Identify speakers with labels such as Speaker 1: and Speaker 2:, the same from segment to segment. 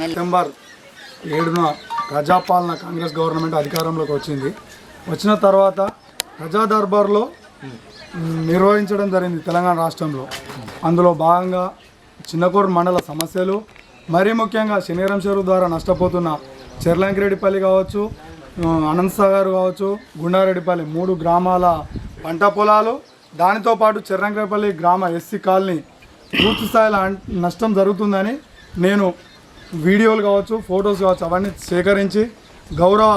Speaker 1: September ఏడున ప్రజాపాలన Congress government అధికారంలోకి వచ్చింది. వచ్చిన తర్వాత ప్రజా దర్బార్లో నిర్వహించడం జరిగింది తెలంగాణ రాష్ట్రంలో. అందులో భాగంగా చిన్నకూరు మండల సమస్యలు మరీ ముఖ్యంగా శనిగరం చెరువు ద్వారా నష్టపోతున్న చెర్లంకిరెడ్డిపల్లి కావచ్చు ఆ, అనంత సాగర్ కావచ్చు గుండారెడ్డిపల్లి మూడు గ్రామాల పంట పొలాలు దానితో పాటు చెర్లంకిరెడ్డిపల్లి గ్రామ ఎస్సీ కాలనీ పూర్తి స్థాయిలో నష్టం జరుగుతుందని నేను వీడియోలు కావచ్చు ఫొటోస్ కావచ్చు అవన్నీ సేకరించి గౌరవ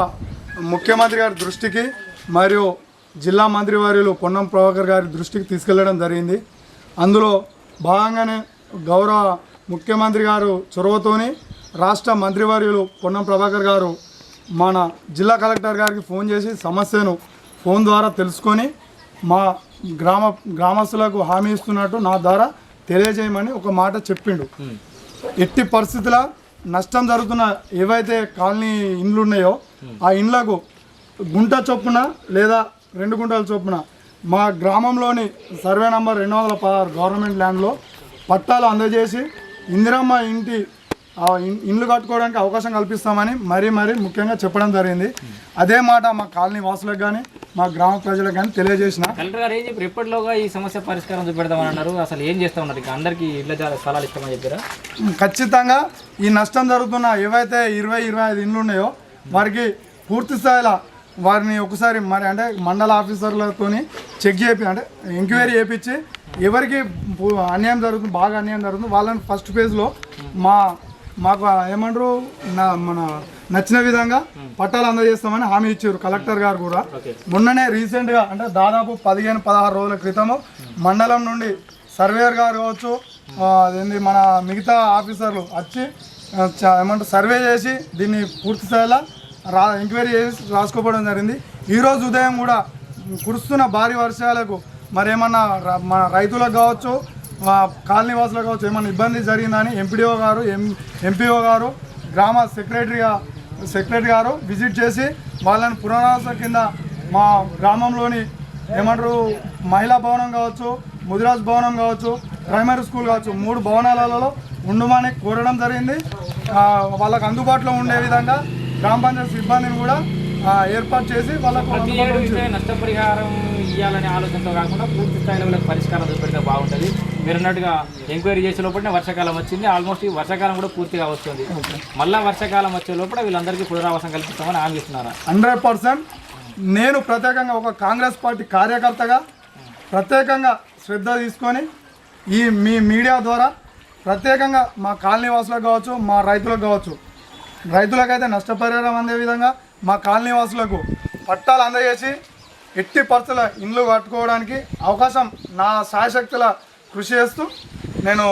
Speaker 1: ముఖ్యమంత్రి గారి దృష్టికి మరియు జిల్లా మంత్రివర్యులు పొన్నం ప్రభాకర్ గారి దృష్టికి తీసుకెళ్ళడం జరిగింది. అందులో భాగంగానే గౌరవ ముఖ్యమంత్రి గారు చొరవతోని రాష్ట్ర మంత్రివర్యులు పొన్నం ప్రభాకర్ గారు మన జిల్లా కలెక్టర్ గారికి ఫోన్ చేసి సమస్యను ఫోన్ ద్వారా తెలుసుకొని మా గ్రామ గ్రామస్తులకు హామీ ఇస్తున్నట్టు నా ద్వారా తెలియజేయమని ఒక మాట చెప్పిండు. ఎట్టి పరిస్థితుల నష్టం జరుగుతున్న ఏవైతే కాలనీ ఇండ్లు ఉన్నాయో ఆ ఇండ్లకు గుంట చొప్పున లేదా రెండు గుంటల చొప్పున మా గ్రామంలోని సర్వే నంబర్ రెండు వందల పదహారు గవర్నమెంట్ ల్యాండ్లో పట్టాలు అందజేసి ఇందిరమ్మ ఇంటి ఇండ్లు కట్టుకోవడానికి అవకాశం కల్పిస్తామని మరీ మరీ ముఖ్యంగా చెప్పడం జరిగింది. అదే మాట మా కాలనీ వాసులకు కానీ మా గ్రామ ప్రజలకు కానీ తెలియజేసిన
Speaker 2: కలెక్టర్ గారు ఏం చెప్పారు? ఎప్పటిలోగా ఈ సమస్య పరిష్కారం చూపెడదామని అన్నారు. అసలు ఏం చేస్తా ఉన్నారు? ఇక అందరికీ ఇళ్ళ జాగా స్థలాలు ఇస్తామని చెప్పారా?
Speaker 1: ఖచ్చితంగా ఈ నష్టం జరుగుతున్న ఏవైతే ఇరవై ఇరవై ఐదు ఇండ్లు ఉన్నాయో వారికి పూర్తి స్థాయిలో వారిని ఒకసారి మరి అంటే మండల ఆఫీసర్లతోని చెక్ చేపి అంటే ఎంక్వైరీ చేపించి ఎవరికి అన్యాయం జరుగుతుంది బాగా అన్యాయం జరుగుతుంది వాళ్ళని ఫస్ట్ ఫేజ్లో మా మాకు ఏమంటారు? నా మన నచ్చిన విధంగా పట్టాలు అందజేస్తామని హామీ ఇచ్చారు కలెక్టర్ గారు కూడా. మొన్ననే రీసెంట్గా అంటే దాదాపు పదిహేను పదహారు రోజుల క్రితము మండలం నుండి సర్వేయర్ గారు కావచ్చు అదేంది మన మిగతా ఆఫీసర్లు వచ్చి ఏమంటారు సర్వే చేసి దీన్ని పూర్తి స్థాయిలో రా ఎంక్వైరీ చేసి రాసుకోవడం జరిగింది. ఈరోజు ఉదయం కూడా కురుస్తున్న భారీ వర్షాలకు మరి ఏమన్నా ర- మన రైతులకు కావచ్చు కాలనీ వాసులకు కావచ్చు ఏమన్నా ఇబ్బంది జరిగిందని ఎంపీడీఓ గారు ఎం ఎంపీఓ గారు గ్రామ సెక్రటరీగా సెక్రటరీ గారు విజిట్ చేసి వాళ్ళని పునరావాస కింద మా గ్రామంలోని ఏమంటారు మహిళా భవనం కావచ్చు ముదిరాజ్ భవనం కావచ్చు ప్రైమరీ స్కూల్ కావచ్చు మూడు భవనాలలో ఉండమని కోరడం జరిగింది. వాళ్ళకు అందుబాటులో ఉండే విధంగా గ్రామ పంచాయతీ సిబ్బందిని కూడా ఏర్పాటు చేసి వాళ్ళకు
Speaker 2: నష్టపరిహారం ఇవ్వాలనే ఆలోచనతో కాకుండా పూర్తి స్థాయిలో పరిష్కారం చూపెడితే బాగుంటుంది. మీరు అన్నట్టుగా ఎంక్వైరీ చేసే లోపలనే వర్షాకాలం వచ్చింది. ఆల్మోస్ట్ ఈ వర్షాకాలం కూడా పూర్తిగా వస్తుంది. మళ్ళా వర్షాకాలం వచ్చే లోపల వీళ్ళందరికీ పునరావాసం కల్పిస్తామని హామీ
Speaker 1: హండ్రెడ్ పర్సెంట్. నేను ప్రత్యేకంగా ఒక కాంగ్రెస్ పార్టీ కార్యకర్తగా ప్రత్యేకంగా శ్రద్ధ తీసుకొని ఈ మీ మీడియా ద్వారా ప్రత్యేకంగా మా కాలనీవాసులకు కావచ్చు మా రైతులకు కావచ్చు రైతులకైతే నష్టపరిహారం అందే విధంగా మా కాలనీవాసులకు పట్టాలు అందజేసి ఎట్టి పరిస్థితుల ఇండ్లు కట్టుకోవడానికి అవకాశం నా సాయశక్తుల కృషి చేస్తూ నేను